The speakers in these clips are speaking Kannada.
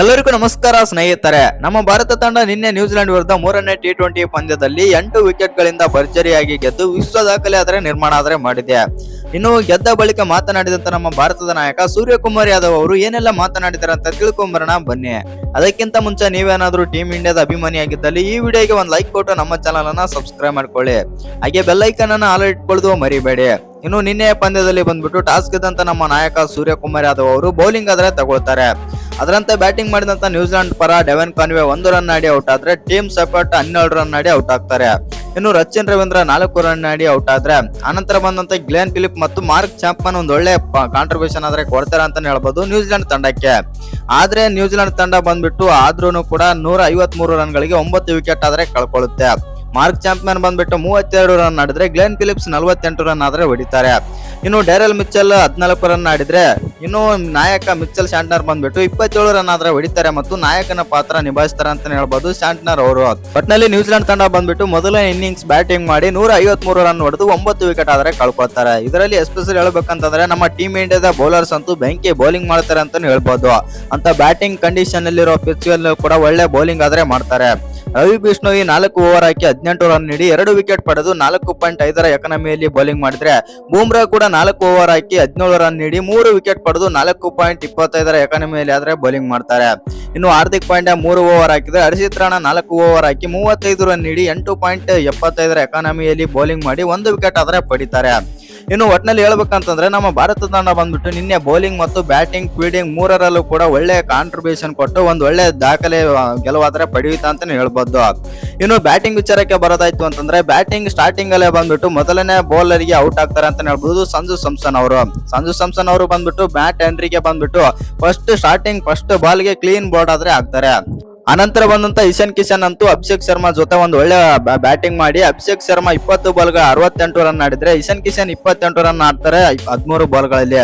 ಎಲ್ಲರಿಗೂ ನಮಸ್ಕಾರ ಸ್ನೇಹಿತರೆ. ನಮ್ಮ ಭಾರತ ತಂಡ ನಿನ್ನೆ ನ್ಯೂಜಿಲೆಂಡ್ ವಿರುದ್ಧ ಮೂರನೇ ಟಿ ಟ್ವೆಂಟಿ ಪಂದ್ಯದಲ್ಲಿ ಎಂಟು ವಿಕೆಟ್ಗಳಿಂದ ಭರ್ಜರಿಯಾಗಿ ಗೆದ್ದು ವಿಶ್ವ ದಾಖಲೆ ಆದರೆ ನಿರ್ಮಾಣ ಆದರೆ ಮಾಡಿದೆ. ಇನ್ನು ಗೆದ್ದ ಬಳಿಕ ಮಾತನಾಡಿದಂತ ನಮ್ಮ ಭಾರತದ ನಾಯಕ ಸೂರ್ಯಕುಮಾರ್ ಯಾದವ್ ಅವರು ಏನೆಲ್ಲ ಮಾತನಾಡಿದ್ದಾರೆ ಅಂತ ತಿಳ್ಕೊಂಬರೋಣ ಬನ್ನಿ. ಅದಕ್ಕಿಂತ ಮುಂಚೆ ನೀವೇನಾದ್ರೂ ಟೀಮ್ ಇಂಡಿಯಾದ ಅಭಿಮಾನಿಯಾಗಿದ್ದಲ್ಲಿ ಈ ವಿಡಿಯೋಗೆ ಒಂದು ಲೈಕ್ ಕೊಟ್ಟು ನಮ್ಮ ಚಾನಲ್ ಅನ್ನ ಸಬ್ಸ್ಕ್ರೈಬ್ ಮಾಡ್ಕೊಳ್ಳಿ. ಹಾಗೆ ಬೆಲ್ ಐಕನ್ ಅನ್ನ ಆಲ್ ಇಟ್ಕೊಳ್ಳೋದು ಮರಿಬೇಡಿ. ಇನ್ನು ನಿನ್ನೆ ಪಂದ್ಯದಲ್ಲಿ ಬಂದ್ಬಿಟ್ಟು ಟಾಸ್ ಗೆದ್ದಂತ ನಮ್ಮ ನಾಯಕ ಸೂರ್ಯಕುಮಾರ್ ಯಾದವ್ ಅವರು ಬೌಲಿಂಗ್ ಆದ್ರೆ ತಗೊಳ್ತಾರೆ. ಅದರಂತೆ ಬ್ಯಾಟಿಂಗ್ ಮಾಡಿದಂತ ನ್ಯೂಜಿಲೆಂಡ್ ಪರ ಡೆವೆನ್ ಕಾನ್ವೆ ಒಂದು ರನ್ ಆಡಿ ಔಟ್ ಆದ್ರೆ ಟೀಮ್ ಸಪೋರ್ಟ್ ಹನ್ನೆರಡು ರನ್ ಆಡಿ ಔಟ್ ಆಗ್ತಾರೆ. ಇನ್ನು ರಚಿನ್ ರವೀಂದ್ರ ನಾಲ್ಕು ರನ್ ಆಡಿ ಔಟ್ ಆದ್ರೆ, ಆನಂತರ ಬಂದಂತ ಗ್ಲೇನ್ ಫಿಲಿಪ್ ಮತ್ತು ಮಾರ್ಕ್ ಚಾಂಪನ್ ಒಂದು ಒಳ್ಳೆ ಕಾಂಟ್ರಿಬ್ಯೂಷನ್ ಆದ್ರೆ ಕೊಡ್ತಾರೆ ಅಂತಾನೆ ಹೇಳ್ಬೋದು ನ್ಯೂಜಿಲೆಂಡ್ ತಂಡಕ್ಕೆ. ಆದ್ರೆ ನ್ಯೂಜಿಲೆಂಡ್ ತಂಡ ಬಂದ್ಬಿಟ್ಟು ಆದ್ರೂ ಕೂಡ ನೂರ ಐವತ್ ಮೂರು ರನ್ಗಳಿಗೆ ಒಂಬತ್ತು ವಿಕೆಟ್ ಆದ್ರೆ ಕಳ್ಕೊಳ್ಳುತ್ತೆ ಮಾರ್ಕ್ ಚಾಂಪಿಯನ್ ಬಂದ್ಬಿಟ್ಟು ಮೂವತ್ತೆರಡು ರನ್ ಆಡಿದ್ರೆ, ಗ್ಲೆನ್ ಫಿಲಿಪ್ಸ್ ನಲವತ್ತೆಂಟು ರನ್ ಆದ್ರೆ ಹೊಡಿತಾರೆ. ಇನ್ನು ಡ್ಯಾರೆಲ್ ಮಿಚ್ಚಲ್ ಹದಿನಾಲ್ಕು ರನ್ ಆಡಿದ್ರೆ ಇನ್ನು ನಾಯಕ ಮಿಚ್ಚಲ್ ಶಾಂಟ್ನರ್ ಬಂದ್ಬಿಟ್ಟು ಇಪ್ಪತ್ತೇಳು ರನ್ ಆದ್ರೆ ಹೊಡಿತಾರೆ ಮತ್ತು ನಾಯಕನ ಪಾತ್ರ ನಿಭಾಯಿಸ್ತಾರೆ ಅಂತ ಹೇಳ್ಬೋದು ಶಾಂಟ್ನರ್ ಅವರು. ಒಟ್ನಲ್ಲಿ ನ್ಯೂಜಿಲೆಂಡ್ ತಂಡ ಬಂದ್ಬಿಟ್ಟು ಮೊದಲ ಇನ್ನಿಂಗ್ಸ್ ಬ್ಯಾಟಿಂಗ್ ಮಾಡಿ ನೂರ ಐವತ್ಮೂರು ರನ್ ಹೊಡೆದು ಒಂಬತ್ತು ವಿಕೆಟ್ ಆದ್ರೆ ಕಳ್ಕೊಳ್ತಾರೆ. ಇದರಲ್ಲಿ ಎಸ್ಪೆಷಲ್ ಹೇಳ್ಬೇಕಂತಂದ್ರೆ ನಮ್ಮ ಟೀಮ್ ಇಂಡಿಯಾದ ಬೌಲರ್ಸ್ ಅಂತೂ ಬೆಂಕಿ ಬೌಲಿಂಗ್ ಮಾಡ್ತಾರೆ ಅಂತ ಹೇಳ್ಬೋದು. ಅಂತ ಬ್ಯಾಟಿಂಗ್ ಕಂಡೀಷನ್ ಅಲ್ಲಿರೋ ಪಿಚ್ ಕೂಡ ಒಳ್ಳೆ ಬೌಲಿಂಗ್ ಆದ್ರೆ ಮಾಡ್ತಾರೆ. ರವಿ ಬಿಷ್ಣುವಿ ನಾಲ್ಕು ಓವರ್ ಹಾಕಿ ಹದಿನೆಂಟು ರನ್ ನೀಡಿ ಎರಡು ವಿಕೆಟ್ ಪಡೆದು ನಾಲ್ಕು ಪಾಯಿಂಟ್ ಐದರ ಎಕನಮಿಯಲ್ಲಿ ಬೌಲಿಂಗ್ ಮಾಡಿದ್ರೆ ಬೂಮ್ರಾ ಕೂಡ ನಾಲ್ಕು ಓವರ್ ಹಾಕಿ ಹದಿನೇಳು ರನ್ ನೀಡಿ ಮೂರು ವಿಕೆಟ್ ಪಡೆದು ನಾಲ್ಕು ಪಾಯಿಂಟ್ ಇಪ್ಪತ್ತೈದರ ಎಕಾನಮಿಯಲ್ಲಿ ಆದ್ರೆ ಬೌಲಿಂಗ್ ಮಾಡ್ತಾರೆ. ಇನ್ನು ಹಾರ್ದಿಕ್ ಪಾಂಡ್ಯ ಮೂರು ಓವರ್ ಹಾಕಿದ್ರೆ ಹರ್ಷಿತ್ ರಾಣಾ ನಾಲ್ಕು ಓವರ್ ಹಾಕಿ ಮೂವತ್ತೈದು ರನ್ ನೀಡಿ ಎಂಟು ಪಾಯಿಂಟ್ ಎಪ್ಪತ್ತೈದರ ಎಕಾನಮಿಯಲ್ಲಿ ಬೌಲಿಂಗ್ ಮಾಡಿ ಒಂದು ವಿಕೆಟ್ ಆದರೆ ಪಡಿತಾರೆ. ಇನ್ನು ಒಟ್ಟಿನಲ್ಲಿ ಹೇಳ್ಬೇಕಂತಂದ್ರೆ ನಮ್ಮ ಭಾರತ ತಂಡ ಬಂದ್ಬಿಟ್ಟು ನಿನ್ನೆ ಬೌಲಿಂಗ್ ಮತ್ತು ಬ್ಯಾಟಿಂಗ್ ಫೀಲ್ಡಿಂಗ್ ಮೂರರಲ್ಲೂ ಕೂಡ ಒಳ್ಳೆ ಕಾಂಟ್ರಿಬ್ಯೂಷನ್ ಕೊಟ್ಟು ಒಂದು ಒಳ್ಳೆ ದಾಖಲೆ ಗೆಲುವಾದ್ರೆ ಪಡೆಯುತ್ತಾ ಅಂತಾನೆ ಹೇಳ್ಬೋದು. ಇನ್ನು ಬ್ಯಾಟಿಂಗ್ ವಿಚಾರಕ್ಕೆ ಬರೋದಾಯ್ತು ಅಂತಂದ್ರೆ ಬ್ಯಾಟಿಂಗ್ ಸ್ಟಾರ್ಟಿಂಗ್ ಅಲ್ಲೇ ಬಂದ್ಬಿಟ್ಟು ಮೊದಲನೇ ಬೌಲರ್ಗೆ ಔಟ್ ಆಗ್ತಾರೆ ಅಂತ ಹೇಳ್ಬೋದು ಸಂಜು ಸಂಸನ್ ಅವರು. ಸಂಜು ಸಂಸನ್ ಅವರು ಬಂದ್ಬಿಟ್ಟು ಬ್ಯಾಟ್ ಎಂಟ್ರಿಗೆ ಬಂದ್ಬಿಟ್ಟು ಫಸ್ಟ್ ಸ್ಟಾರ್ಟಿಂಗ್ ಫಸ್ಟ್ ಬಾಲ್ಗೆ ಕ್ಲೀನ್ ಬೋರ್ಡ್ ಆದ್ರೆ ಆಗ್ತಾರೆ. ಅನಂತರ ಬಂದಂತ ಇಶಾನ್ ಕಿಶನ್ ಅಂತೂ ಅಭಿಷೇಕ್ ಶರ್ಮಾ ಜೊತೆ ಒಂದು ಒಳ್ಳೆ ಬ್ಯಾಟಿಂಗ್ ಮಾಡಿ. ಅಭಿಷೇಕ್ ಶರ್ಮಾ ಇಪ್ಪತ್ತು ಬಾಲ್ಗಳ ಅರವತ್ತೆಂಟು ರನ್ ಆಡಿದ್ರೆ ಇಶಾನ್ ಕಿಶನ್ ಇಪ್ಪತ್ತೆಂಟು ರನ್ ಆಡ್ತಾರೆ ಹದಿಮೂರು ಬಾಲ್ಗಳಲ್ಲಿ.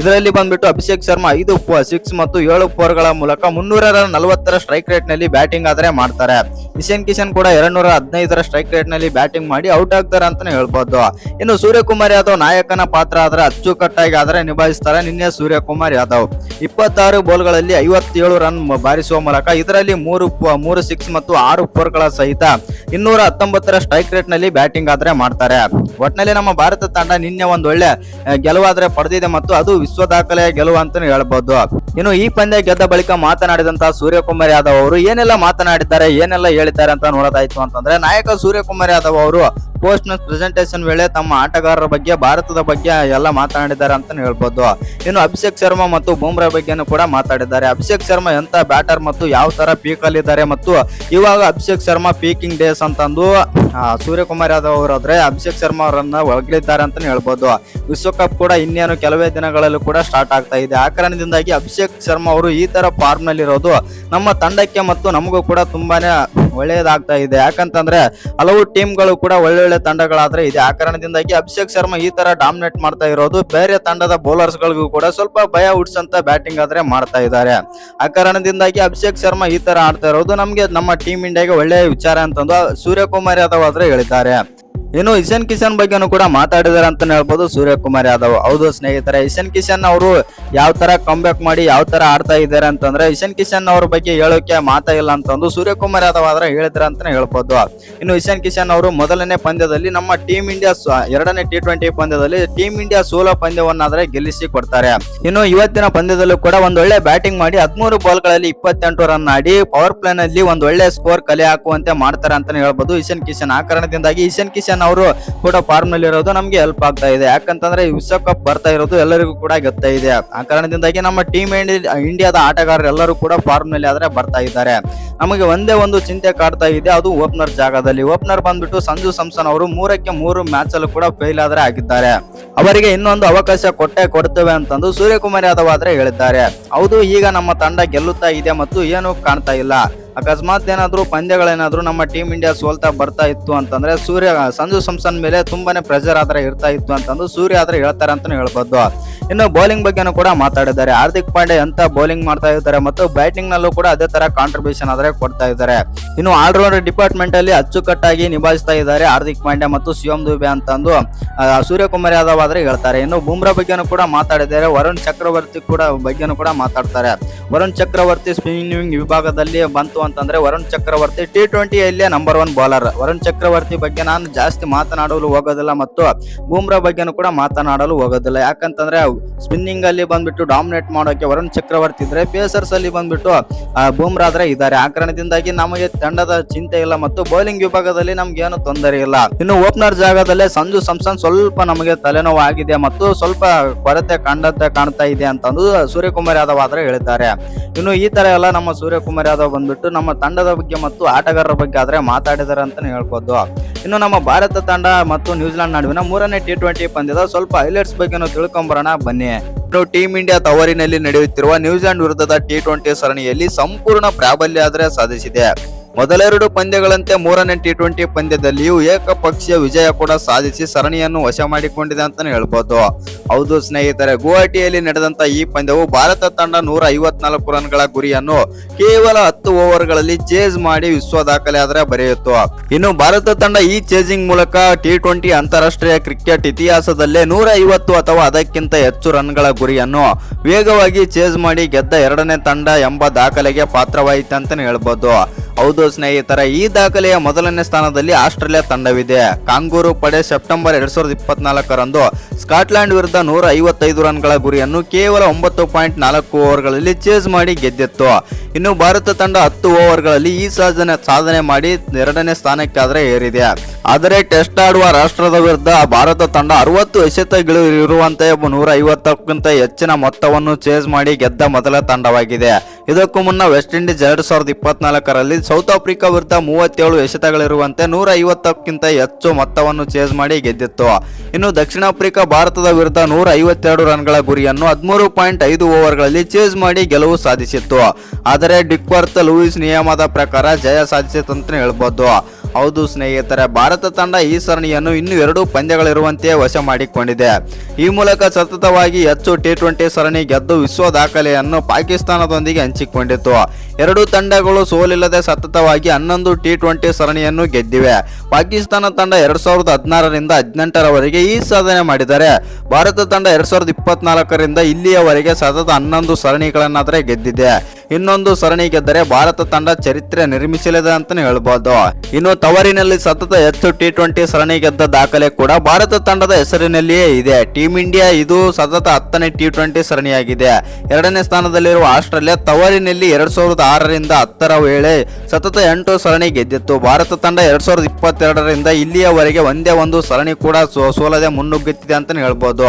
ಇದರಲ್ಲಿ ಬಂದ್ಬಿಟ್ಟು ಅಭಿಷೇಕ್ ಶರ್ಮಾ ಐದು ಸಿಕ್ಸ್ ಮತ್ತು ಏಳು ಫೋರ್ಗಳ ಮೂಲಕ ಮುನ್ನೂರ ನಲವತ್ತರ ಸ್ಟ್ರೈಕ್ ರೇಟ್ನಲ್ಲಿ ಬ್ಯಾಟಿಂಗ್ ಆದ್ರೆ ಮಾಡ್ತಾರೆ. ಇಶಾನ್ ಕಿಶನ್ ಕೂಡ ಎರಡ್ ನೂರ ಹದಿನೈದರ ಸ್ಟ್ರೈಕ್ ರೇಟ್ನಲ್ಲಿ ಬ್ಯಾಟಿಂಗ್ ಮಾಡಿ ಔಟ್ ಆಗ್ತಾರೆ ಅಂತಾನೆ ಹೇಳ್ಬೋದು. ಇನ್ನು ಸೂರ್ಯಕುಮಾರ್ ಯಾದವ್ ನಾಯಕನ ಪಾತ್ರ ಆದ್ರೆ ಅಚ್ಚುಕಟ್ಟಾಗಿ ಆದ್ರೆ ನಿಭಾಯಿಸ್ತಾರೆ ನಿನ್ನೆ ಸೂರ್ಯಕುಮಾರ್ ಯಾದವ್. ಇಪ್ಪತ್ತಾರು ಬಾಲ್ಗಳಲ್ಲಿ ಐವತ್ತೇಳು ರನ್ ಬಾರಿಸುವ ಮೂಲಕ ಇದರಲ್ಲಿ ಮೂರು ಮೂರು ಸಿಕ್ಸ್ ಮತ್ತು ಆರು ಫೋರ್ಗಳ ಸಹಿತ ಇನ್ನೂರ ಹತ್ತೊಂಬತ್ತರ ಸ್ಟ್ರೈಕ್ ರೇಟ್ನಲ್ಲಿ ಬ್ಯಾಟಿಂಗ್ ಆದ್ರೆ ಮಾಡ್ತಾರೆ. ಒಟ್ಟಿನಲ್ಲಿ ನಮ್ಮ ಭಾರತ ತಂಡ ನಿನ್ನೆ ಒಂದು ಒಳ್ಳೆ ಗೆಲುವಾದ್ರೆ ಪಡೆದಿದೆ ಮತ್ತು ಅದು ವಿಶ್ವ ದಾಖಲೆಯ ಗೆಲುವು ಅಂತಾನೆ ಹೇಳ್ಬೋದು. ಇನ್ನು ಈ ಪಂದ್ಯ ಗೆದ್ದ ಬಳಿಕ ಮಾತನಾಡಿದಂತಹ ಸೂರ್ಯಕುಮಾರ್ ಯಾದವ್ ಅವರು ಏನೆಲ್ಲ ಮಾತನಾಡಿದ್ದಾರೆ, ಏನೆಲ್ಲ ಹೇಳಿದ್ದಾರೆ ಅಂತ ನೋಡೋದಾಯ್ತು ಅಂತಂದ್ರೆ ನಾಯಕ ಸೂರ್ಯಕುಮಾರ್ ಯಾದವ್ ಅವರು ಪೋಸ್ಟ್ನ ಪ್ರೆಸೆಂಟೇಷನ್ ವೇಳೆ ತಮ್ಮ ಆಟಗಾರರ ಬಗ್ಗೆ, ಭಾರತದ ಬಗ್ಗೆ ಎಲ್ಲ ಮಾತನಾಡಿದ್ದಾರೆ ಅಂತ ಹೇಳ್ಬೋದು. ಇನ್ನು ಅಭಿಷೇಕ್ ಶರ್ಮಾ ಮತ್ತು ಬೂಮ್ರಾ ಬಗ್ಗೆನೂ ಕೂಡ ಮಾತಾಡಿದ್ದಾರೆ. ಅಭಿಷೇಕ್ ಶರ್ಮಾ ಎಂತ ಬ್ಯಾಟರ್ ಮತ್ತು ಯಾವ ತರ ಪೀಕ್ ಅಲ್ಲಿದ್ದಾರೆ ಮತ್ತು ಇವಾಗ ಅಭಿಷೇಕ್ ಶರ್ಮಾ ಪೀಕಿಂಗ್ ಡೇಸ್ ಅಂತಂದು ಸೂರ್ಯಕುಮಾರ್ ಯಾದವ್ ಅವರಾದ್ರೆ ಅಭಿಷೇಕ್ ಶರ್ಮಾ ಅವರನ್ನ ಒಳಗಿದ್ದಾರೆ ಅಂತ ಹೇಳ್ಬೋದು. ವಿಶ್ವಕಪ್ ಕೂಡ ಇನ್ನೇನು ಕೆಲವೇ ದಿನಗಳಲ್ಲೂ ಕೂಡ ಸ್ಟಾರ್ಟ್ ಆಗ್ತಾ ಇದೆ. ಆ ಕಾರಣದಿಂದಾಗಿ ಅಭಿಷೇಕ್ ಶರ್ಮಾ ಅವರು ಈ ತರ ಫಾರ್ಮ್ ನಲ್ಲಿರೋದು ನಮ್ಮ ತಂಡಕ್ಕೆ ಮತ್ತು ನಮಗೂ ಕೂಡ ತುಂಬಾನೇ ಒಳ್ಳೆಯದಾಗ್ತಾ ಇದೆ. ಯಾಕಂತಂದ್ರೆ ಹಲವು ಟೀಮ್ಗಳು ಕೂಡ ಒಳ್ಳೊಳ್ಳೆ ತಂಡಗಳಾದ್ರೆ ಇದೆ. ಆ ಕಾರಣದಿಂದಾಗಿ ಅಭಿಷೇಕ್ ಶರ್ಮಾ ಈ ತರ ಡಾಮಿನೇಟ್ ಮಾಡ್ತಾ ಇರೋದು. ಬೇರೆ ತಂಡದ ಬೌಲರ್ಸ್ ಗಳಿಗೂ ಕೂಡ ಸ್ವಲ್ಪ ಭಯ ಹುಡ್ಸಂತ ಬ್ಯಾಟಿಂಗ್ ಆದ್ರೆ ಮಾಡ್ತಾ ಇದ್ದಾರೆ. ಆ ಕಾರಣದಿಂದಾಗಿ ಅಭಿಷೇಕ್ ಶರ್ಮಾ ಈ ತರ ಆಡ್ತಾ ಇರೋದು. ನಮ್ಗೆ ನಮ್ಮ ಟೀಮ್ ಇಂಡಿಯಾಗೆ ಒಳ್ಳೆಯ ವಿಚಾರ ಅಂತಂದು ಸೂರ್ಯಕುಮಾರ್ ಯಾದವ್ ಆದ್ರೆ ಹೇಳಿದ್ದಾರೆ. ಇನ್ನು ಇಶಾನ್ ಕಿಶನ್ ಬಗ್ಗೆನೂ ಕೂಡ ಮಾತಾಡಿದಾರೆ ಅಂತ ಹೇಳ್ಬೋದು. ಸೂರ್ಯಕುಮಾರ್ ಯಾದವ್ ಹೌದು ಸ್ನೇಹಿತರೆ ಇಶಾನ್ ಕಿಶನ್ ಅವರು ಯಾವ ತರ ಕಂಬ್ಯಾಕ್ ಮಾಡಿ ಯಾವ ತರ ಆಡ್ತಾ ಇದ್ದಾರೆ ಅಂತಂದ್ರೆ ಇಶಾನ್ ಕಿಶನ್ ಅವ್ರ ಬಗ್ಗೆ ಹೇಳೋಕೆ ಮಾತಾ ಇಲ್ಲ ಅಂತಂದು ಸೂರ್ಯಕುಮಾರ್ ಯಾದವ್ ಆದ್ರೆ ಹೇಳ್ತಾರೆ ಅಂತಾನೆ ಹೇಳ್ಬೋದು. ಇನ್ನು ಇಶಾನ್ ಕಿಶನ್ ಅವರು ಮೊದಲನೇ ಪಂದ್ಯದಲ್ಲಿ ನಮ್ಮ ಟೀಮ್ ಇಂಡಿಯಾ ಎರಡನೇ ಟಿ ಟ್ವೆಂಟಿ ಪಂದ್ಯದಲ್ಲಿ ಟೀಮ್ ಇಂಡಿಯಾ ಸೋಲೋ ಪಂದ್ಯವನ್ನಾದ್ರೆ ಗೆಲ್ಲಿಸಿ ಕೊಡ್ತಾರೆ. ಇನ್ನು ಇವತ್ತಿನ ಪಂದ್ಯದಲ್ಲೂ ಕೂಡ ಒಂದ್ ಒಳ್ಳೆ ಬ್ಯಾಟಿಂಗ್ ಮಾಡಿ ಹದಿಮೂರು ಬಾಲ್ಗಳಲ್ಲಿ ಇಪ್ಪತ್ತೆಂಟು ರನ್ ಆಡಿ ಪವರ್ ಪ್ಲೇ ನಲ್ಲಿ ಒಂದ್ ಒಳ್ಳೆ ಸ್ಕೋರ್ ಕಲೆ ಹಾಕುವಂತೆ ಮಾಡ್ತಾರೆ ಅಂತಾನೆ ಹೇಳ್ಬೋದು. ಇಶಾನ್ ಕಿಶನ್ ಆ ಕಾರಣದಿಂದಾಗಿ ಇಶಾನ್ ಕಿಶನ್ ಅವರು ಕೂಡ ಫಾರ್ಮ್ನಲ್ಲಿ ಇರೋದು ನಮ್ಗೆ ಹೆಲ್ಪ್ ಆಗ್ತಾ ಇದೆ. ಯಾಕಂತಂದ್ರೆ ವಿಶ್ವಕಪ್ ಬರ್ತಾ ಇರೋದು ಎಲ್ಲರಿಗೂ ಕೂಡ ಗೊತ್ತಾ ಇದೆ. ಆ ಕಾರಣದಿಂದಾಗಿ ನಮ್ಮ ಟೀಮ್ ಇಂಡಿಯಾದ ಆಟಗಾರರು ಎಲ್ಲರೂ ಕೂಡ ಫಾರ್ಮ್ನಲ್ಲಿ ಆದ್ರೆ ಬರ್ತಾ ಇದ್ದಾರೆ. ನಮಗೆ ಒಂದೇ ಒಂದು ಚಿಂತೆ ಕಾಡ್ತಾ ಇದೆ, ಅದು ಓಪನರ್ ಜಾಗದಲ್ಲಿ. ಓಪನರ್ ಬಂದ್ಬಿಟ್ಟು ಸಂಜು ಸಂಸನ್ ಅವರು ಮೂರಕ್ಕೆ ಮೂರು ಮ್ಯಾಚ್ ಅಲ್ಲೂ ಕೂಡ ಫೇಲ್ ಆದ್ರೆ ಆಗಿದ್ದಾರೆ. ಅವರಿಗೆ ಇನ್ನೊಂದು ಅವಕಾಶ ಕೊಟ್ಟೆ ಕೊಡ್ತೇವೆ ಅಂತಂದು ಸೂರ್ಯಕುಮಾರ್ ಯಾದವ್ ಆದ್ರೆ ಹೇಳಿದ್ದಾರೆ. ಹೌದು, ಈಗ ನಮ್ಮ ತಂಡ ಗೆಲ್ಲುತ್ತಾ ಇದೆ ಮತ್ತು ಏನು ಕಾಣ್ತಾ ಇಲ್ಲ. ಅಕಸ್ಮಾತ್ ಏನಾದ್ರು ಪಂದ್ಯಗಳೇನಾದ್ರು ನಮ್ಮ ಟೀಮ್ ಇಂಡಿಯಾ ಸೋಲ್ತಾ ಬರ್ತಾ ಇತ್ತು ಅಂತಂದ್ರೆ ಸೂರ್ಯ, ಸಂಜು ಸಂಸನ್ ಮೇಲೆ ತುಂಬಾನೇ ಪ್ರೆಷರ್ ಆದ್ರೆ ಇರ್ತಾ ಇತ್ತು ಅಂತಂದು ಸೂರ್ಯ ಆದ್ರೆ ಹೇಳ್ತಾರೆ ಅಂತಾನೆ ಹೇಳ್ಬೋದು. ಇನ್ನು ಬೌಲಿಂಗ್ ಬಗ್ಗೆನೂ ಕೂಡ ಮಾತಾಡಿದ್ದಾರೆ. ಹಾರ್ದಿಕ್ ಪಾಂಡೆ ಅಂತ ಬೌಲಿಂಗ್ ಮಾಡ್ತಾ ಇದ್ದಾರೆ ಮತ್ತು ಬ್ಯಾಟಿಂಗ್ ನಲ್ಲೂ ಕೂಡ ಅದೇ ತರ ಕಾಂಟ್ರಿಬ್ಯೂಷನ್ ಆದ್ರೆ ಕೊಡ್ತಾ ಇದ್ದಾರೆ. ಇನ್ನು ಆಲ್ರೌಂಡರ್ ಡಿಪಾರ್ಟ್ಮೆಂಟ್ ಅಲ್ಲಿ ಅಚ್ಚುಕಟ್ಟಾಗಿ ನಿಭಾಯಿಸ್ತಾ ಇದ್ದಾರೆ ಹಾರ್ದಿಕ್ ಪಾಂಡ್ಯ ಮತ್ತು ಶಿವಂ ದುಬೆ ಅಂತಂದು. ಅಂದು ಸೂರ್ಯಕುಮಾರ್ ಯಾದವ್ ಆದ್ರೆ ಹೇಳ್ತಾರೆ. ಇನ್ನು ಬುಮ್ರಾ ಬಗ್ಗೆನೂ ಕೂಡ ಮಾತಾಡಿದ್ದಾರೆ. ವರುಣ್ ಚಕ್ರವರ್ತಿ ಕೂಡ ಬಗ್ಗೆನೂ ಕೂಡ ಮಾತಾಡ್ತಾರೆ. ವರುಣ್ ಚಕ್ರವರ್ತಿ ಸ್ಪಿನ್ನಿಂಗ್ ವಿಭಾಗದಲ್ಲಿ ಬಂತು ಅಂತಂದ್ರೆ Varun Chakravarthy T ಟ್ವೆಂಟಿಯಲ್ಲೇ number one bowler Varun Chakravarthy ಬಗ್ಗೆ ನಾನು ಜಾಸ್ತಿ ಮಾತನಾಡಲು ಹೋಗೋದಿಲ್ಲ ಮತ್ತು ಬೂಮ್ರಾ ಬಗ್ಗೆನೂ ಕೂಡ ಮಾತನಾಡಲು ಹೋಗೋದಿಲ್ಲ. ಯಾಕಂತಂದ್ರೆ ಸ್ಪಿನ್ನಿಂಗ್ ಅಲ್ಲಿ ಬಂದ್ಬಿಟ್ಟು ಡಾಮಿನೇಟ್ ಮಾಡೋಕೆ ವರುಣ್ ಚಕ್ರವರ್ತಿ ಇದ್ರೆ ಪೇಸರ್ಸ್ ಅಲ್ಲಿ ಬಂದ್ಬಿಟ್ಟು ಆ, ಬೂಮ್ರಾ ಆದ್ರೆ ಇದ್ದಾರೆ. ಆ ಕಾರಣದಿಂದಾಗಿ ನಮಗೆ ತಂಡದ ಚಿಂತೆ ಇಲ್ಲ ಮತ್ತು ಬೌಲಿಂಗ್ ವಿಭಾಗದಲ್ಲಿ ನಮ್ಗೆ ಏನು ತೊಂದರೆ ಇಲ್ಲ. ಇನ್ನು ಓಪನರ್ ಜಾಗದಲ್ಲೇ ಸಂಜು ಸಂಸನ್ ಸ್ವಲ್ಪ ನಮಗೆ ತಲೆನೋವು ಆಗಿದೆ ಮತ್ತು ಸ್ವಲ್ಪ ಕೊರತೆ ಕಂಡಂತೆ ಕಾಣ್ತಾ ಇದೆ ಅಂತಂದು ಸೂರ್ಯಕುಮಾರ್ ಯಾದವ್ ಆದ್ರೆ ಹೇಳಿದ್ದಾರೆ. ಇನ್ನು ಈ ತರ ಎಲ್ಲ ನಮ್ಮ ಸೂರ್ಯಕುಮಾರ್ ಯಾದವ್ ಬಂದ್ಬಿಟ್ಟು ನಮ್ಮ ತಂಡದ ಬಗ್ಗೆ ಮತ್ತು ಆಟಗಾರರ ಬಗ್ಗೆ ಆದ್ರೆ ಮಾತಾಡಿದಾರೆ ಅಂತಾನೆ ಹೇಳ್ಬೋದು. ಇನ್ನು ನಮ್ಮ ಭಾರತ ತಂಡ ಮತ್ತು ನ್ಯೂಜಿಲೆಂಡ್ ನಡುವಿನ ಮೂರನೇ ಟಿ ಟ್ವೆಂಟಿ ಪಂದ್ಯದ ಸ್ವಲ್ಪ ಹೈಲೈಟ್ಸ್ ಬಗ್ಗೆ ತಿಳ್ಕೊಂಬರೋಣ. ಬನ್ನಿ. ಇನ್ನು ಟೀಮ್ ಇಂಡಿಯಾ ತವರಿನಲ್ಲಿ ನಡೆಯುತ್ತಿರುವ ನ್ಯೂಜಿಲೆಂಡ್ ವಿರುದ್ಧದ ಟಿ ಟ್ವೆಂಟಿ ಸರಣಿಯಲ್ಲಿ ಸಂಪೂರ್ಣ ಪ್ರಾಬಲ್ಯ ಆದರೆ ಸಾಧಿಸಿದೆ. ಮೊದಲೆರಡು ಪಂದ್ಯಗಳಂತೆ ಮೂರನೇ ಟಿ ಟ್ವೆಂಟಿ ಪಂದ್ಯದಲ್ಲಿಯೂ ಏಕಪಕ್ಷೀಯ ವಿಜಯ ಕೂಡ ಸಾಧಿಸಿ ಸರಣಿಯನ್ನು ವಶ ಮಾಡಿಕೊಂಡಿದೆ ಅಂತಾನೆ ಹೇಳ್ಬೋದು. ಹೌದು ಸ್ನೇಹಿತರೆ, ಗುವಾಹಟಿಯಲ್ಲಿ ನಡೆದಂತ ಈ ಪಂದ್ಯವು ಭಾರತ ತಂಡ ನೂರ ಐವತ್ನಾಲ್ಕು ರನ್ಗಳ ಗುರಿಯನ್ನು ಕೇವಲ ಹತ್ತು ಓವರ್ಗಳಲ್ಲಿ ಚೇಜ್ ಮಾಡಿ ವಿಶ್ವ ದಾಖಲೆ ಆದರೆ ಬರೆಯಿತು ಇನ್ನು ಭಾರತ ತಂಡ ಈ ಚೇಜಿಂಗ್ ಮೂಲಕ ಟಿ ಟ್ವೆಂಟಿ ಅಂತಾರಾಷ್ಟ್ರೀಯ ಕ್ರಿಕೆಟ್ ಇತಿಹಾಸದಲ್ಲೇ ನೂರ ಅಥವಾ ಅದಕ್ಕಿಂತ ಹೆಚ್ಚು ರನ್ಗಳ ಗುರಿಯನ್ನು ವೇಗವಾಗಿ ಚೇಜ್ ಮಾಡಿ ಗೆದ್ದ ಎರಡನೇ ತಂಡ ಎಂಬ ದಾಖಲೆಗೆ ಪಾತ್ರವಾಯಿತು ಅಂತಾನೆ ಹೇಳ್ಬೋದು. ಹೌದು ಸ್ನೇಹಿತರ, ಈ ದಾಖಲೆಯ ಮೊದಲನೇ ಸ್ಥಾನದಲ್ಲಿ ಆಸ್ಟ್ರೇಲಿಯಾ ತಂಡವಿದೆ. ಕಾಂಗೂರು ಪಡೆ ಸೆಪ್ಟೆಂಬರ್ ಎರಡ್ ಸಾವಿರದ ಇಪ್ಪತ್ನಾಲ್ಕರಂದು ಸ್ಕಾಟ್ಲೆಂಡ್ ವಿರುದ್ಧ ನೂರ ಐವತ್ತೈದು ರನ್ಗಳ ಗುರಿಯನ್ನು ಕೇವಲ ಒಂಬತ್ತು ಪಾಯಿಂಟ್ ನಾಲ್ಕು ಓವರ್ಗಳಲ್ಲಿ ಚೇಸ್ ಮಾಡಿ ಗೆದ್ದಿತ್ತು. ಇನ್ನು ಭಾರತ ತಂಡ ಹತ್ತು ಓವರ್ಗಳಲ್ಲಿ ಈ ಸಾಧನೆ ಸಾಧನೆ ಮಾಡಿ ಎರಡನೇ ಸ್ಥಾನಕ್ಕಾದರೆ ಏರಿದೆ. ಆದರೆ ಟೆಸ್ಟ್ ಆಡುವ ರಾಷ್ಟ್ರದ ವಿರುದ್ಧ ಭಾರತ ತಂಡ ಅರವತ್ತು ಎಸೆತಗಳು ಇರುವಂತೆ ನೂರ ಐವತ್ತಕ್ಕಿಂತ ಹೆಚ್ಚಿನ ಮೊತ್ತವನ್ನು ಚೇಸ್ ಮಾಡಿ ಗೆದ್ದ ಮೊದಲ ತಂಡವಾಗಿದೆ. ಇದಕ್ಕೂ ಮುನ್ನ ವೆಸ್ಟ್ ಇಂಡೀಸ್ ಎರಡು ಸಾವಿರದ ಇಪ್ಪತ್ನಾಲ್ಕರಲ್ಲಿ ಸೌತ್ ಆಫ್ರಿಕಾ ವಿರುದ್ಧ ಮೂವತ್ತೇಳು ಎಸೆತಗಳಿರುವಂತೆ ನೂರ ಐವತ್ತಕ್ಕಿಂತ ಹೆಚ್ಚು ಮೊತ್ತವನ್ನು ಚೇಸ್ ಮಾಡಿ ಗೆದ್ದಿತ್ತು. ಇನ್ನು ದಕ್ಷಿಣ ಆಫ್ರಿಕಾ ಭಾರತದ ವಿರುದ್ಧ ನೂರ ಐವತ್ತೆರಡು ರನ್ಗಳ ಗುರಿಯನ್ನು ಹದಿಮೂರು ಪಾಯಿಂಟ್ ಐದು ಓವರ್ಗಳಲ್ಲಿ ಚೇಸ್ ಮಾಡಿ ಗೆಲುವು ಸಾಧಿಸಿತ್ತು. ಆದರೆ ಡಿಕ್ವರ್ತ್ ಲೂಯಿಸ್ ನಿಯಮದ ಪ್ರಕಾರ ಜಯ ಸಾಧಿಸಿತು ಅಂತ ಹೇಳ್ಬೋದು. ಹೌದು ಸ್ನೇಹಿತರೆ, ಭಾರತ ತಂಡ ಈ ಸರಣಿಯನ್ನು ಇನ್ನು ಎರಡು ಪಂದ್ಯಗಳಿರುವಂತೆ ವಶ ಮಾಡಿಕೊಂಡಿದೆ. ಈ ಮೂಲಕ ಸತತವಾಗಿ ಹೆಚ್ಚು ಟಿ ಟ್ವೆಂಟಿ ಸರಣಿ ಗೆದ್ದು ವಿಶ್ವ ದಾಖಲೆಯನ್ನು ಪಾಕಿಸ್ತಾನದೊಂದಿಗೆ ಹಂಚಿಕೊಂಡಿತು. ಎರಡು ತಂಡಗಳು ಸೋಲಿಲ್ಲದೆ ಸತತವಾಗಿ ಹನ್ನೊಂದು ಟಿ ಟ್ವೆಂಟಿ ಸರಣಿಯನ್ನು ಗೆದ್ದಿವೆ. ಪಾಕಿಸ್ತಾನ ತಂಡ ಎರಡ್ ಸಾವಿರದ ಹದಿನಾರರಿಂದ ಹದಿನೆಂಟರವರೆಗೆ ಈ ಸಾಧನೆ ಮಾಡಿದರೆ, ಭಾರತ ತಂಡ ಎರಡ್ ಸಾವಿರದ ಇಪ್ಪತ್ನಾಲ್ಕರಿಂದ ಇಲ್ಲಿಯವರೆಗೆ ಸತತ ಹನ್ನೊಂದು ಸರಣಿಗಳನ್ನಾದರೆ ಗೆದ್ದಿದೆ. ಇನ್ನೊಂದು ಸರಣಿ ಗೆದ್ದರೆ ಭಾರತ ತಂಡ ಚರಿತ್ರೆ ನಿರ್ಮಿಸಲಿದೆ ಅಂತಾನೆ ಹೇಳ್ಬೋದು. ಇನ್ನು ತವರಿನಲ್ಲಿ ಸತತ ಹೆಚ್ಚು ಟಿ ಟ್ವೆಂಟಿ ಸರಣಿ ಗೆದ್ದ ದಾಖಲೆ ಕೂಡ ಭಾರತ ತಂಡದ ಹೆಸರಿನಲ್ಲಿಯೇ ಇದೆ. ಟೀಮ್ ಇಂಡಿಯಾ ಇದು ಸತತ ಹತ್ತನೇ ಟಿ ಟ್ವೆಂಟಿ ಸರಣಿಯಾಗಿದೆ. ಎರಡನೇ ಸ್ಥಾನದಲ್ಲಿರುವ ಆಸ್ಟ್ರೇಲಿಯಾ ತವರಿನಲ್ಲಿ ಎರಡ್ ಸಾವಿರದ ಆರರಿಂದ ಹತ್ತರ ವೇಳೆ ಸತತ ಎಂಟು ಸರಣಿ ಗೆದ್ದಿತ್ತು. ಭಾರತ ತಂಡ ಎರಡ್ ಸಾವಿರದ ಇಪ್ಪತ್ತೆರಡರಿಂದ ಇಲ್ಲಿಯವರೆಗೆ ಒಂದೇ ಒಂದು ಸರಣಿ ಕೂಡ ಸೋಲದೆ ಮುನ್ನುಗ್ಗುತ್ತಿದೆ ಅಂತ ಹೇಳ್ಬೋದು.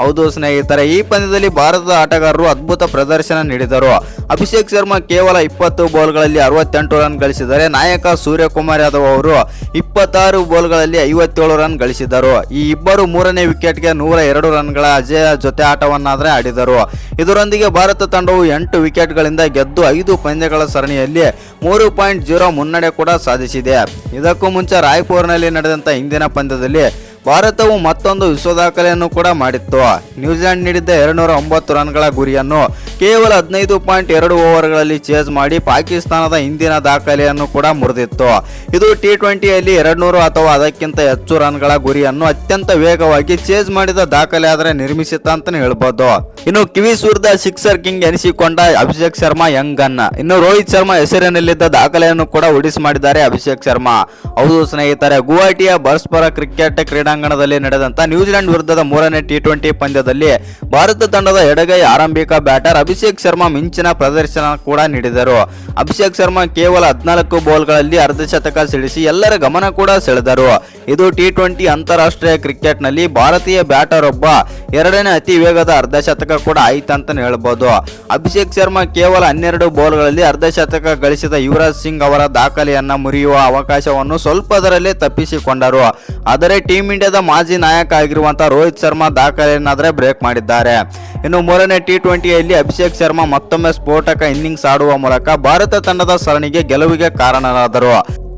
ಹೌದು ಸ್ನೇಹಿತರೆ, ಈ ಪಂದ್ಯದಲ್ಲಿ ಭಾರತದ ಆಟಗಾರರು ಅದ್ಭುತ ಪ್ರದರ್ಶನ ನೀಡಿದರು. ಅಭಿಷೇಕ್ ಶರ್ಮಾ ಕೇವಲ ಇಪ್ಪತ್ತು ಬಾಲ್ಗಳಲ್ಲಿ ಅರವತ್ತೆಂಟು ರನ್ ಗಳಿಸಿದರೆ, ನಾಯಕ ಸೂರ್ಯಕುಮಾರ್ ಯಾದವ್ ಅವರು ಇಪ್ಪತ್ತಾರು ಬಾಲ್ಗಳಲ್ಲಿ ಐವತ್ತೇಳು ರನ್ ಗಳಿಸಿದರು. ಈ ಇಬ್ಬರು ಮೂರನೇ ವಿಕೆಟ್ಗೆ ನೂರ ಎರಡು ರನ್ಗಳ ಅಜಯ ಜೊತೆ ಆಟವನ್ನಾದರೆ ಆಡಿದರು. ಇದರೊಂದಿಗೆ ಭಾರತ ತಂಡವು ಎಂಟು ವಿಕೆಟ್ಗಳಿಂದ ಗೆದ್ದು ಐದು ಪಂದ್ಯಗಳ ಸರಣಿಯಲ್ಲಿ ಮೂರು ಪಾಯಿಂಟ್ ಜೀರೋ ಮುನ್ನಡೆ ಕೂಡ ಸಾಧಿಸಿದೆ. ಇದಕ್ಕೂ ಮುಂಚೆ ರಾಯ್ಪುರ್ನಲ್ಲಿ ನಡೆದಂಥ ಹಿಂದಿನ ಪಂದ್ಯದಲ್ಲಿ ಭಾರತವು ಮತ್ತೊಂದು ವಿಶ್ವ ದಾಖಲೆಯನ್ನು ಕೂಡ ಮಾಡಿತ್ತು. ನ್ಯೂಜಿಲೆಂಡ್ ನೀಡಿದ್ದ ಎರಡುನೂರ ಒಂಬತ್ತು ರನ್ಗಳ ಗುರಿಯನ್ನು ಕೇವಲ ಹದಿನೈದು ಪಾಯಿಂಟ್ ಎರಡು ಓವರ್ಗಳಲ್ಲಿ ಚೇಸ್ ಮಾಡಿ ಪಾಕಿಸ್ತಾನದ ಹಿಂದಿನ ದಾಖಲೆಯನ್ನು ಕೂಡ ಮುರಿದಿತ್ತು. ಇದು ಟಿ ಟ್ವೆಂಟಿಯಲ್ಲಿ ಎರಡುನೂರು ಅಥವಾ ಅದಕ್ಕಿಂತ ಹೆಚ್ಚು ರನ್ಗಳ ಗುರಿಯನ್ನು ಅತ್ಯಂತ ವೇಗವಾಗಿ ಚೇಸ್ ಮಾಡಿದ ದಾಖಲೆ ಆದರೆ ನಿರ್ಮಿಸಿತ್ತ ಅಂತಾನೆ ಹೇಳ್ಬೋದು. ಇನ್ನು ಕಿವಿ ವಿರುದ್ಧ ಸಿಕ್ಸರ್ ಕಿಂಗ್ ಎನಿಸಿಕೊಂಡ ಅಭಿಷೇಕ್ ಶರ್ಮಾ ಯಂಗ್ ಗನ್ ಇನ್ನು ರೋಹಿತ್ ಶರ್ಮಾ ಹೆಸರಿನಲ್ಲಿದ್ದ ದಾಖಲೆಯನ್ನು ಕೂಡ ಉಡಿಸಿ ಮಾಡಿದ್ದಾರೆ ಅಭಿಷೇಕ್ ಶರ್ಮಾ. ಹೌದು ಸ್ನೇಹಿತರೆ, ಗುವಾಹಟಿಯ ಬರ್ಸ್ಪರ ಕ್ರಿಕೆಟ್ ಕ್ರೀಡಾಂಗಣದಲ್ಲಿ ನಡೆದಂತ ನ್ಯೂಜಿಲೆಂಡ್ ವಿರುದ್ಧದ ಮೂರನೇ ಟಿ ಟ್ವೆಂಟಿ ಪಂದ್ಯದಲ್ಲಿ ಭಾರತ ತಂಡದ ಎಡಗೈ ಆರಂಭಿಕ ಬ್ಯಾಟರ್ ಅಭಿಷೇಕ್ ಶರ್ಮಾ ಮಿಂಚಿನ ಪ್ರದರ್ಶನ ಕೂಡ ನೀಡಿದರು. ಅಭಿಷೇಕ್ ಶರ್ಮಾ ಕೇವಲ ಹದಿನಾಲ್ಕು ಬಾಲ್ಗಳಲ್ಲಿ ಅರ್ಧಶತಕ ಸಿಡಿಸಿ ಎಲ್ಲರ ಗಮನ ಕೂಡ ಸೆಳೆದರು. ಇದು ಟಿ ಟ್ವೆಂಟಿ ಅಂತಾರಾಷ್ಟ್ರೀಯ ಕ್ರಿಕೆಟ್ನಲ್ಲಿ ಭಾರತೀಯ ಬ್ಯಾಟರ್ ಒಬ್ಬ ಎರಡನೇ ಅತಿ ವೇಗದ ಅರ್ಧಶತಕ ಕೂಡ ಆಯ್ತು ಅಂತಾನೆ ಹೇಳ್ಬೋದು. ಅಭಿಷೇಕ್ ಶರ್ಮಾ ಕೇವಲ ಹನ್ನೆರಡು ಬಾಲ್ಗಳಲ್ಲಿ ಅರ್ಧಶತಕ ಗಳಿಸಿದ ಯುವರಾಜ್ ಸಿಂಗ್ ಅವರ ದಾಖಲೆಯನ್ನು ಮುರಿಯುವ ಅವಕಾಶವನ್ನು ಸ್ವಲ್ಪದರಲ್ಲೇ ತಪ್ಪಿಸಿಕೊಂಡರು. ಆದರೆ ಟೀಂ ಇಂಡಿಯಾ ಇಂಡಿಯಾದ ಮಾಜಿ ನಾಯಕ ಆಗಿರುವಂತಹ ರೋಹಿತ್ ಶರ್ಮಾ ದಾಖಲೆಯನ್ನಾದ್ರೆ ಬ್ರೇಕ್ ಮಾಡಿದ್ದಾರೆ. ಇನ್ನು ಮೂರನೇ ಟಿ ಟ್ವೆಂಟಿಯಲ್ಲಿ ಅಭಿಷೇಕ್ ಶರ್ಮಾ ಮತ್ತೊಮ್ಮೆ ಸ್ಫೋಟಕ ಇನ್ನಿಂಗ್ಸ್ ಆಡುವ ಮೂಲಕ ಭಾರತ ತಂಡದ ಸರಣಿಗೆ ಗೆಲುವಿಗೆ ಕಾರಣರಾದರು.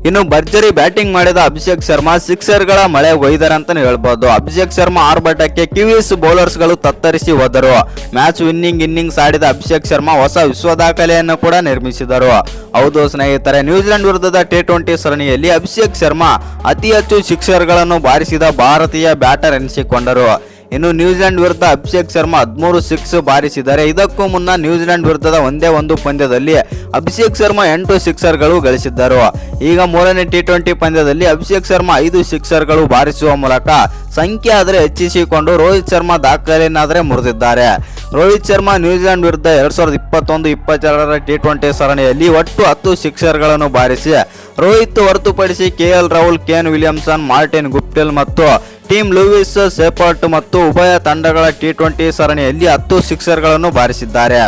ಇನ್ನು ಭರ್ಜರಿ ಬ್ಯಾಟಿಂಗ್ ಮಾಡಿದ ಅಭಿಷೇಕ್ ಶರ್ಮಾ ಸಿಕ್ಸರ್ಗಳ ಮಳೆ ಒಯ್ದರು ಅಂತಾನೆ ಹೇಳ್ಬೋದು. ಅಭಿಷೇಕ್ ಶರ್ಮಾ ಆರ್ಭಟಕ್ಕೆ ಕಿವೀಸ್ ಬೌಲರ್ಸ್ಗಳು ತತ್ತರಿಸಿ ಹೋದರು. ಮ್ಯಾಚ್ ವಿನ್ನಿಂಗ್ ಇನ್ನಿಂಗ್ಸ್ ಆಡಿದ ಅಭಿಷೇಕ್ ಶರ್ಮಾ ಹೊಸ ವಿಶ್ವ ದಾಖಲೆಯನ್ನು ಕೂಡ ನಿರ್ಮಿಸಿದರು. ಹೌದು ಸ್ನೇಹಿತರೆ, ನ್ಯೂಜಿಲೆಂಡ್ ವಿರುದ್ಧದ ಟಿ ಟ್ವೆಂಟಿ ಸರಣಿಯಲ್ಲಿ ಅಭಿಷೇಕ್ ಶರ್ಮಾ ಅತಿ ಹೆಚ್ಚು ಸಿಕ್ಸರ್ಗಳನ್ನು ಬಾರಿಸಿದ ಭಾರತೀಯ ಬ್ಯಾಟರ್ ಎನಿಸಿಕೊಂಡರು. ಇನ್ನು ನ್ಯೂಜಿಲೆಂಡ್ ವಿರುದ್ಧ ಅಭಿಷೇಕ್ ಶರ್ಮಾ ಹದಿಮೂರು ಸಿಕ್ಸ್ ಬಾರಿಸಿದ್ದಾರೆ. ಇದಕ್ಕೂ ಮುನ್ನ ನ್ಯೂಜಿಲೆಂಡ್ ವಿರುದ್ಧದ ಒಂದೇ ಒಂದು ಪಂದ್ಯದಲ್ಲಿ ಅಭಿಷೇಕ್ ಶರ್ಮಾ ಎಂಟು ಸಿಕ್ಸರ್ಗಳು ಗಳಿಸಿದ್ದರು. ಈಗ ಮೂರನೇ ಟಿ ಟ್ವೆಂಟಿ ಪಂದ್ಯದಲ್ಲಿ ಅಭಿಷೇಕ್ ಶರ್ಮಾ ಐದು ಸಿಕ್ಸರ್ಗಳು ಬಾರಿಸುವ ಮೂಲಕ ಸಂಖ್ಯೆ ಆದರೆ ಹೆಚ್ಚಿಸಿಕೊಂಡು ರೋಹಿತ್ ಶರ್ಮಾ ದಾಖಲೆಯನ್ನಾದರೆ ಮುರಿದಿದ್ದಾರೆ. ರೋಹಿತ್ ಶರ್ಮಾ ನ್ಯೂಜಿಲೆಂಡ್ ವಿರುದ್ಧ ಎರಡ್ ಸಾವಿರದ ಇಪ್ಪತ್ತೊಂದು, ಇಪ್ಪತ್ತೆರಡರ ಟಿ ಟ್ವೆಂಟಿ ಸರಣಿಯಲ್ಲಿ ಒಟ್ಟು ಹತ್ತು ಸಿಕ್ಸರ್ಗಳನ್ನು ಬಾರಿಸಿ ರೋಹಿತ್ ಹೊರತುಪಡಿಸಿ K L Rahul Kane Williamson, Martin Guptill ಮತ್ತು ಟೀಮ್ ಲೂಯಿಸ್, ಸೇಪರ್ಟ್ ಮತ್ತು ಉಭಯ ತಂಡಗಳ ಟಿ ಟ್ವೆಂಟಿ ಸರಣಿಯಲ್ಲಿ ಹತ್ತು ಸಿಕ್ಸರ್ಗಳನ್ನು ಬಾರಿಸಿದ್ದಾರೆ.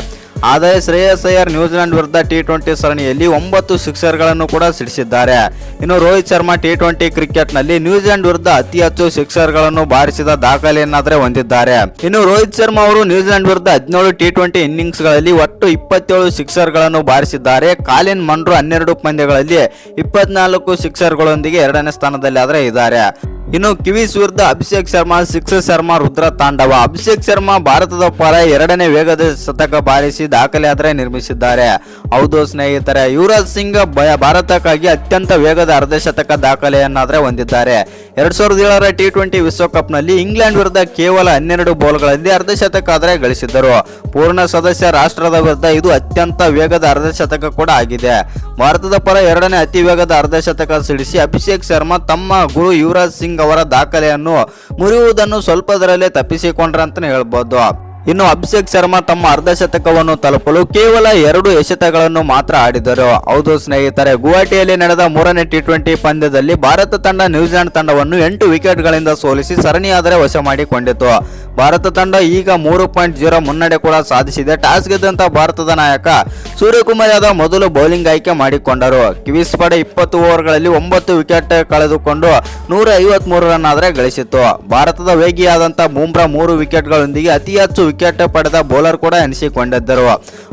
ಆದರೆ ಶ್ರೇಯಸ್ ಅಯ್ಯರ್ ನ್ಯೂಜಿಲೆಂಡ್ ವಿರುದ್ಧ ಟಿ ಟ್ವೆಂಟಿ ಸರಣಿಯಲ್ಲಿ ಒಂಬತ್ತು ಸಿಕ್ಸರ್ಗಳನ್ನು ಕೂಡ ಸಿಡಿಸಿದ್ದಾರೆ. ಇನ್ನು ರೋಹಿತ್ ಶರ್ಮಾ ಟಿ ಟ್ವೆಂಟಿ ಕ್ರಿಕೆಟ್ನಲ್ಲಿ ನ್ಯೂಜಿಲೆಂಡ್ ವಿರುದ್ಧ ಅತಿ ಹೆಚ್ಚು ಸಿಕ್ಸರ್ಗಳನ್ನು ಬಾರಿಸಿದ ದಾಖಲೆಯನ್ನಾದರೆ ಹೊಂದಿದ್ದಾರೆ. ಇನ್ನು ರೋಹಿತ್ ಶರ್ಮಾ ಅವರು ನ್ಯೂಜಿಲೆಂಡ್ ವಿರುದ್ಧ ಹದಿನೇಳು ಟಿ ಟ್ವೆಂಟಿ ಇನ್ನಿಂಗ್ಸ್ಗಳಲ್ಲಿ ಒಟ್ಟು ಇಪ್ಪತ್ತೇಳು ಸಿಕ್ಸರ್ಗಳನ್ನು ಬಾರಿಸಿದ್ದಾರೆ. ಕಾಲಿನ್ ಮನ್ರು ಹನ್ನೆರಡು ಪಂದ್ಯಗಳಲ್ಲಿ ಇಪ್ಪತ್ನಾಲ್ಕು ಸಿಕ್ಸರ್ಗಳೊಂದಿಗೆ ಎರಡನೇ ಸ್ಥಾನದಲ್ಲಿ ಆದರೆ ಇದ್ದಾರೆ. ಇನ್ನು ಕಿವೀಸ್ ವಿರುದ್ಧ ಅಭಿಷೇಕ್ ಶರ್ಮಾ ಸಿಕ್ಸರ್ ಶರ್ಮಾ, ರುದ್ರ ತಾಂಡವ. ಅಭಿಷೇಕ್ ಶರ್ಮಾ ಭಾರತದ ಪರ ಎರಡನೇ ವೇಗದ ಶತಕ ಬಾರಿಸಿ ದಾಖಲೆ ಆದರೆ ನಿರ್ಮಿಸಿದ್ದಾರೆ. ಹೌದು ಸ್ನೇಹಿತರೆ, ಯುವರಾಜ್ ಸಿಂಗ್ ಭಾರತಕ್ಕಾಗಿ ಅತ್ಯಂತ ವೇಗದ ಅರ್ಧಶತಕ ದಾಖಲೆಯನ್ನಾದರೆ ಹೊಂದಿದ್ದಾರೆ. ಎರಡ್ ಸಾವಿರದ ಏಳರ ಟಿ ಟ್ವೆಂಟಿ ವಿಶ್ವಕಪ್ನಲ್ಲಿ ಇಂಗ್ಲೆಂಡ್ ವಿರುದ್ಧ ಕೇವಲ ಹನ್ನೆರಡು ಬೌಲ್ಗಳಲ್ಲಿ ಅರ್ಧ ಶತಕ ಆದರೆ ಗಳಿಸಿದ್ದರು. ಪೂರ್ಣ ಸದಸ್ಯ ರಾಷ್ಟ್ರದ ವಿರುದ್ಧ ಇದು ಅತ್ಯಂತ ವೇಗದ ಅರ್ಧ ಶತಕ ಕೂಡ ಆಗಿದೆ. ಭಾರತದ ಪರ ಎರಡನೇ ಅತಿ ವೇಗದ ಅರ್ಧ ಶತಕ ಸಿಡಿಸಿ ಅಭಿಷೇಕ್ ಶರ್ಮಾ ತಮ್ಮ ಗುರು ಯುವರಾಜ್ ಸಿಂಗ್ ಅವರ ದಾಖಲೆಯನ್ನು ಮುರಿಯುವುದನ್ನು ಸ್ವಲ್ಪದರಲ್ಲೇ ತಪ್ಪಿಸಿಕೊಂಡ್ರ ಹೇಳ್ಬೋದು. ಇನ್ನು ಅಭಿಷೇಕ್ ಶರ್ಮಾ ತಮ್ಮ ಅರ್ಧಶತಕವನ್ನು ತಲುಪಲು ಕೇವಲ ಎರಡು ಎಸೆತಗಳನ್ನು ಮಾತ್ರ ಆಡಿದರು. ಹೌದು ಸ್ನೇಹಿತರೆ, ಗುವಾಹಟಿಯಲ್ಲಿ ನಡೆದ ಮೂರನೇ ಟಿ ಟ್ವೆಂಟಿ ಪಂದ್ಯದಲ್ಲಿ ಭಾರತ ತಂಡ ನ್ಯೂಜಿಲೆಂಡ್ ತಂಡವನ್ನು ಎಂಟು ವಿಕೆಟ್ಗಳಿಂದ ಸೋಲಿಸಿ ಸರಣಿಯಾದರೆ ವಶ ಮಾಡಿಕೊಂಡಿತು. ಭಾರತ ತಂಡ ಈಗ ಮೂರು ಪಾಯಿಂಟ್ ಜೀರೋ ಮುನ್ನಡೆ ಕೂಡ ಸಾಧಿಸಿದೆ. ಟಾಸ್ ಗೆದ್ದಂತ ಭಾರತದ ನಾಯಕ ಸೂರ್ಯಕುಮಾರ್ ಯಾದವ್ ಮೊದಲು ಬೌಲಿಂಗ್ ಆಯ್ಕೆ ಮಾಡಿಕೊಂಡರು. ಕಿವೀಸ್ ಪಡೆ ಇಪ್ಪತ್ತು ಓವರ್ಗಳಲ್ಲಿ ಒಂಬತ್ತು ವಿಕೆಟ್ ಕಳೆದುಕೊಂಡು ನೂರ ಐವತ್ಮೂರು ರನ್ ಆದರೆ ಗಳಿಸಿತು ಭಾರತದ ವೇಗಿಯಾದಂಥ ಬೂಮ್ರಾ ಮೂರು ವಿಕೆಟ್ಗಳೊಂದಿಗೆ ಅತಿ ಹೆಚ್ಚು ವಿಕೆಟ್ ಪಡೆದ ಬೌಲರ್ ಕೂಡ ಎನಿಸಿಕೊಂಡಿದ್ದರು.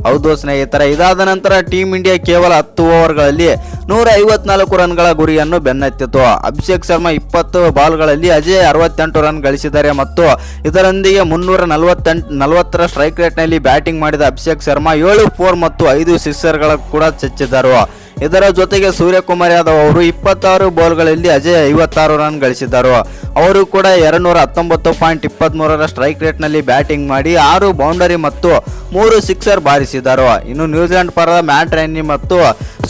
ಹೌದು ಸ್ನೇಹಿತರೆ, ಇದಾದ ನಂತರ ಟೀಂ ಇಂಡಿಯಾ ಕೇವಲ ಹತ್ತು ಓವರ್ಗಳಲ್ಲಿ ನೂರ ಐವತ್ನಾಲ್ಕು ರನ್ಗಳ ಗುರಿಯನ್ನು ಬೆನ್ನತ್ತಿತು ಅಭಿಷೇಕ್ ಶರ್ಮಾ ಇಪ್ಪತ್ತು ಬಾಲ್ಗಳಲ್ಲಿ ಅಜಯ್ ಅರವತ್ತೆಂಟು ರನ್ ಗಳಿಸಿದ್ದಾರೆ ಮತ್ತು ಇದರೊಂದಿಗೆ ಮುನ್ನೂರ ನಲವತ್ತೆಂಟು, ನಲವತ್ತರ ಸ್ಟ್ರೈಕ್ ರೇಟ್ನಲ್ಲಿ ಬ್ಯಾಟಿಂಗ್ ಮಾಡಿದ ಅಭಿಷೇಕ್ ಶರ್ಮಾ ಏಳು, ಫೋರ್ ಮತ್ತು ಐದು ಸಿಕ್ಸರ್ಗಳ ಕೂಡ ಚಚ್ಚಿದರು ಇದರ ಜೊತೆಗೆ ಸೂರ್ಯಕುಮಾರ್ ಯಾದವ್ ಅವರು ಇಪ್ಪತ್ತಾರು ಬಾಲ್ಗಳಲ್ಲಿ ಅಜಯ್ ಐವತ್ತಾರು ರನ್ ಗಳಿಸಿದರು ಅವರು ಕೂಡ ಎರಡ್ನೂರ ಹತ್ತೊಂಬತ್ತು ಪಾಯಿಂಟ್ ಇಪ್ಪತ್ತ್ಮೂರರ ಸ್ಟ್ರೈಕ್ ರೇಟ್ನಲ್ಲಿ ಬ್ಯಾಟಿಂಗ್ ಮಾಡಿ ಆರು ಬೌಂಡರಿ ಮತ್ತು ಮೂರು ಸಿಕ್ಸರ್ ಬಾರಿಸಿದರು ಇನ್ನು ನ್ಯೂಜಿಲೆಂಡ್ ಪರದ ಮ್ಯಾಟ್ ರೈನಿ ಮತ್ತು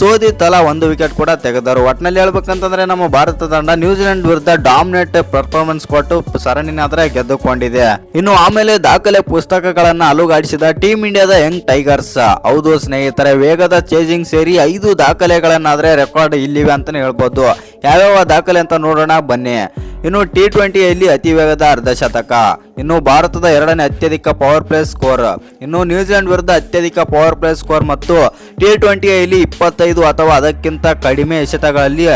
ಸೋದಿ ತಲಾ ಒಂದು ವಿಕೆಟ್ ಕೂಡ ತೆಗೆದರು. ಒಟ್ಟಿನಲ್ಲಿ ಹೇಳ್ಬೇಕಂತಂದ್ರೆ ನಮ್ಮ ಭಾರತ ತಂಡ ನ್ಯೂಜಿಲೆಂಡ್ ವಿರುದ್ಧ ಡಾಮಿನೇಟ್ ಪರ್ಫಾರ್ಮೆನ್ಸ್ ಕೊಟ್ಟು ಸರಣಿನಾದ್ರೆ ಗೆದ್ದುಕೊಂಡಿದೆ. ಇನ್ನು ಆಮೇಲೆ ದಾಖಲೆ ಪುಸ್ತಕಗಳನ್ನ ಅಲುಗಾಡಿಸಿದ ಟೀಮ್ ಇಂಡಿಯಾದ ಯಂಗ್ ಟೈಗರ್ಸ್ ಹೌದು ಸ್ನೇಹಿತರೆ, ವೇಗದ ಚೇಜಿಂಗ್ ಸೇರಿ ಐದು ದಾಖಲೆಗಳನ್ನಾದ್ರೆ ರೆಕಾರ್ಡ್ ಇಲ್ಲಿವೆ ಅಂತಾನೆ ಹೇಳ್ಬೋದು. ಯಾವ್ಯಾವ ದಾಖಲೆ ಅಂತ ನೋಡೋಣ ಬನ್ನಿ. ಇನ್ನು ಟಿ ಟ್ವೆಂಟಿಯಲ್ಲಿ ಅತಿ ವೇಗದ ಅರ್ಧಶತಕ. ಇನ್ನು ಭಾರತದ ಎರಡನೇ ಅತ್ಯಧಿಕ ಪವರ್ ಪ್ಲೇ ಸ್ಕೋರ್ ಇನ್ನು ನ್ಯೂಜಿಲೆಂಡ್ ವಿರುದ್ಧ ಅತ್ಯಧಿಕ ಪವರ್ ಪ್ಲೇ ಸ್ಕೋರ್ ಮತ್ತು ಟಿ ಟ್ವೆಂಟಿಯಲ್ಲಿ ಇಪ್ಪತ್ತೈದು ಅಥವಾ ಅದಕ್ಕಿಂತ ಕಡಿಮೆ ಶತಗಳಲ್ಲಿ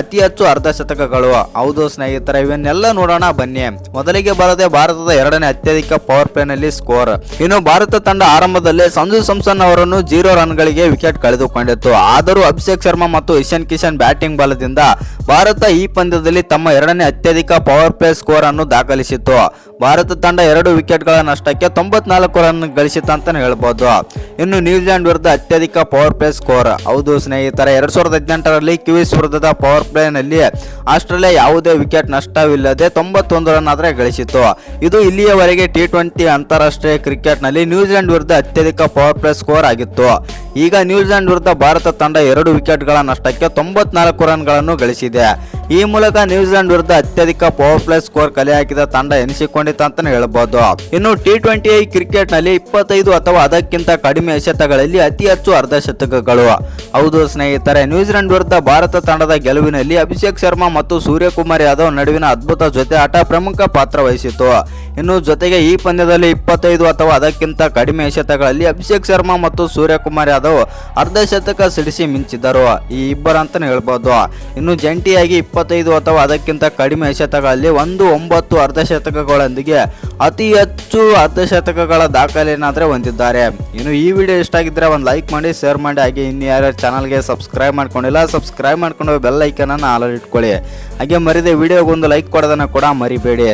ಅತಿ ಹೆಚ್ಚು ಅರ್ಧಶತಕಗಳು ಹೌದು ಸ್ನೇಹಿತರೆ, ಇವನ್ನೆಲ್ಲ ನೋಡೋಣ ಬನ್ನಿ. ಮೊದಲಿಗೆ ಬರದೆ ಭಾರತದ ಎರಡನೇ ಅತ್ಯಧಿಕ ಪವರ್ ಪ್ಲೇನಲ್ಲಿ ಸ್ಕೋರ್ ಇನ್ನು ಭಾರತ ತಂಡ ಆರಂಭದಲ್ಲೇ ಸಂಜು ಸಂಸನ್ ಅವರನ್ನು ಜೀರೋ ರನ್ಗಳಿಗೆ ವಿಕೆಟ್ ಕಳೆದುಕೊಂಡಿತ್ತು. ಆದರೂ ಅಭಿಷೇಕ್ ಶರ್ಮಾ ಮತ್ತು ಇಶಾನ್ ಕಿಶನ್ ಬ್ಯಾಟಿಂಗ್ ಬಲದಿಂದ ಭಾರತ ಈ ಪಂದ್ಯದಲ್ಲಿ ತಮ್ಮ ಎರಡನೇ ಅತ್ಯಧಿಕ ಪವರ್ ಪ್ಲೇ ಸ್ಕೋರ್ ಅನ್ನು ದಾಖಲಿಸಿತ್ತು. ಭಾರತ ತಂಡ ಎರಡು ವಿಕೆಟ್ಗಳ ನಷ್ಟಕ್ಕೆ ತೊಂಬತ್ನಾಲ್ಕು ರನ್ ಗಳಿಸಿತು ಅಂತ ಹೇಳ್ಬೋದು. ಇನ್ನು ನ್ಯೂಜಿಲೆಂಡ್ ವಿರುದ್ಧ ಅತ್ಯಧಿಕ ಪವರ್ ಪ್ಲೇ ಸ್ಕೋರ್ ಹೌದು ಸ್ನೇಹಿತರೆ, ಎರಡು ಸಾವಿರದ ಹದಿನೆಂಟರಲ್ಲಿ ಕಿವೀಸ್ ವಿರುದ್ಧದ ಪವರ್ ಪ್ಲೇನಲ್ಲಿ ಆಸ್ಟ್ರೇಲಿಯಾ ಯಾವುದೇ ವಿಕೆಟ್ ನಷ್ಟವಿಲ್ಲದೆ ತೊಂಬತ್ತೊಂದು ರನ್ ಆದರೆ ಗಳಿಸಿತು ಇದು ಇಲ್ಲಿಯವರೆಗೆ ಟಿ ಟ್ವೆಂಟಿ ಅಂತಾರಾಷ್ಟ್ರೀಯ ಕ್ರಿಕೆಟ್ನಲ್ಲಿ ನ್ಯೂಜಿಲೆಂಡ್ ವಿರುದ್ಧ ಅತ್ಯಧಿಕ ಪವರ್ ಪ್ಲೇ ಸ್ಕೋರ್ ಆಗಿತ್ತು. ಈಗ ನ್ಯೂಜಿಲೆಂಡ್ ವಿರುದ್ಧ ಭಾರತ ತಂಡ ಎರಡು ವಿಕೆಟ್ಗಳ ನಷ್ಟಕ್ಕೆ ತೊಂಬತ್ನಾಲ್ಕು ರನ್ಗಳನ್ನು ಗಳಿಸಿದೆ. ಈ ಮೂಲಕ ನ್ಯೂಜಿಲೆಂಡ್ ವಿರುದ್ಧ ಅತ್ಯಧಿಕ ಪವರ್ ಪ್ಲೇ ಸ್ಕೋರ್ ಕಲೆ ಹಾಕಿದ ತಂಡ ಎನಿಸಿಕೊಂಡಿತು ಅಂತಾನೆ ಹೇಳಬಹುದು. ಇನ್ನು ಟಿ ಟ್ವೆಂಟಿ ಐ ಕ್ರಿಕೆಟ್ನಲ್ಲಿ ಇಪ್ಪತ್ತೈದು ಅಥವಾ ಅದಕ್ಕಿಂತ ಕಡಿಮೆ ಶತಕಗಳಲ್ಲಿ ಅತಿ ಹೆಚ್ಚು ಅರ್ಧಶತಕಗಳು. ಹೌದು ಸ್ನೇಹಿತರೆ, ನ್ಯೂಜಿಲೆಂಡ್ ವಿರುದ್ಧ ಭಾರತ ತಂಡದ ಗೆಲುವಿನಲ್ಲಿ ಅಭಿಷೇಕ್ ಶರ್ಮಾ ಮತ್ತು ಸೂರ್ಯಕುಮಾರ್ ಯಾದವ್ ನಡುವಿನ ಅದ್ಭುತ ಜೊತೆ ಆಟ ಪ್ರಮುಖ ಪಾತ್ರ ವಹಿಸಿತು. ಇನ್ನು ಜೊತೆಗೆ ಈ ಪಂದ್ಯದಲ್ಲಿ ಇಪ್ಪತ್ತೈದು ಅಥವಾ ಅದಕ್ಕಿಂತ ಕಡಿಮೆ ಶತಕಗಳಲ್ಲಿ ಅಭಿಷೇಕ್ ಶರ್ಮಾ ಮತ್ತು ಸೂರ್ಯಕುಮಾರ್ ಯಾದವ್ ಅರ್ಧಶತಕ ಸಿಡಿಸಿ ಮಿಂಚಿದರು ಈ ಇಬ್ಬರು ಅಂತಾನೆ ಹೇಳ್ಬೋದು ಇನ್ನು ಜಂಟಿಯಾಗಿ ಇಪ್ಪತ್ತೈದು ಅಥವಾ ಅದಕ್ಕಿಂತ ಕಡಿಮೆ ಶತಕಗಳಲ್ಲಿ ಒಂದು ಒಂಬತ್ತು ಅರ್ಧಶತಕಗಳೊಂದಿಗೆ ಅತಿ ಹೆಚ್ಚು ಅರ್ಧಶತಕಗಳ ದಾಖಲೆಯನ್ನಾದರೆ ಹೊಂದಿದ್ದಾರೆ. ಇನ್ನು ಈ ವಿಡಿಯೋ ಇಷ್ಟ ಆಗಿದ್ರೆ ಒಂದು ಲೈಕ್ ಮಾಡಿ, ಶೇರ್ ಮಾಡಿ, ಹಾಗೆ ಇನ್ನು ಯಾರು ಚಾನಲ್ಗೆ ಸಬ್ಸ್ಕ್ರೈಬ್ ಮಾಡ್ಕೊಂಡಿಲ್ಲ, ಸಬ್ಸ್ಕ್ರೈಬ್ ಮಾಡ್ಕೊಂಡು ಬೆಲ್ ಐಕನನ್ನು ಆಲ್ ಇಟ್ಕೊಳ್ಳಿ. ಹಾಗೆ ಮರಿದೆ ವಿಡಿಯೋಗೊಂದು ಲೈಕ್ ಕೊಡೋದನ್ನು ಕೂಡ ಮರಿಬೇಡಿ.